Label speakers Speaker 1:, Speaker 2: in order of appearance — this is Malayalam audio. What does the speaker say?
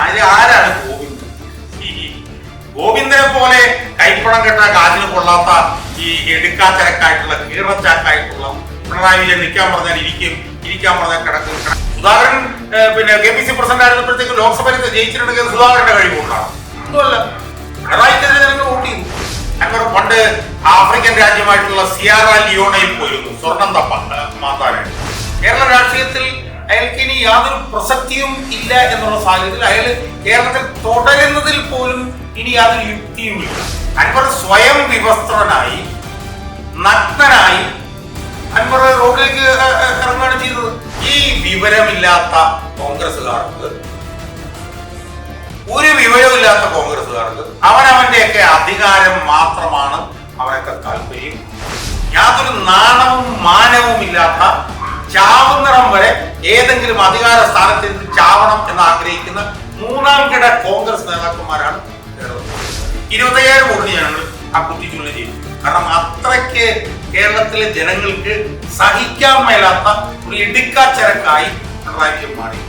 Speaker 1: ആര് ആരാണ് ഗോവിന്ദൻ? ഗോവിന്ദനെ പോലെ കൈപ്പണം കെട്ട കാറ്റിന് കൊള്ളാത്ത ഈ എടുക്കാച്ചരക്കായിട്ടുള്ള കീറച്ചാക്കായിട്ടുള്ള പിണറായി വിജയൻ നിൽക്കാൻ പറഞ്ഞാൽ ഇരിക്കും ഇരിക്കാൻ പറഞ്ഞാൽ കിടക്കും. സുധാകരൻ പിന്നെ കെ പി സി പ്രസിഡന്റ് ആയിരുന്നപ്പോഴത്തേക്ക് ലോക്സഭയിൽ ജയിച്ചിട്ടുണ്ടെങ്കിൽ സുധാകരന്റെ കഴിവുകൊണ്ടാണ് ഒന്നുമല്ല. പിണറായിക്കെതിരെ ജനങ്ങൾ വോട്ട് ചെയ്തു. അങ്ങനെ പണ്ട് ആഫ്രിക്കൻ രാജ്യമായിട്ടുള്ള സിയാറ ലിയോണയിൽ പോയിരുന്നു. സ്വർണം തപ്പ മാതാനായിട്ട് കേരള രാഷ്ട്രീയത്തിൽ അയാൾക്ക് ഇനി യാതൊരു പ്രസക്തിയും ഇല്ല എന്നുള്ള സാഹചര്യത്തിൽ അയാൾ കേരളത്തിൽ തുടരുന്നതിൽ പോലും ഇനി യാതൊരു യുക്തിയുമില്ല. അൻവർ സ്വയം വിവസ്ത്രനായി നഗ്നനായി അൻവർ റോഡിലേക്ക് ഇറങ്ങുകയാണ് ചെയ്തത്. ഈ വിവരമില്ലാത്ത കോൺഗ്രസ്സുകാർക്ക് ഒരു വിവരമില്ലാത്ത കോൺഗ്രസ്സുകാർക്ക് അവനവന്റെയൊക്കെ അധികാരം മാത്രമാണ് അവനൊക്കെ താല്പര്യം. യാതൊരു നാണവും മാനവും ഇല്ലാത്ത വരെ ഏതെങ്കിലും അധികാര സ്ഥാനത്തിരുന്ന് ചാവണം എന്ന് ആഗ്രഹിക്കുന്ന മൂന്നാം കിട കോൺഗ്രസ് നേതാക്കന്മാരാണ് ഇരുപത്തയ്യായിരം കോടി ഞങ്ങൾ ആ കുത്തിച്ചുള്ളി ചെയ്തു. കാരണം അത്രയ്ക്ക് കേരളത്തിലെ ജനങ്ങൾക്ക് സഹിക്കാൻ മേലാത്ത ഒരു ഇടുക്കാച്ചരക്കായി പിണറായി മാറി.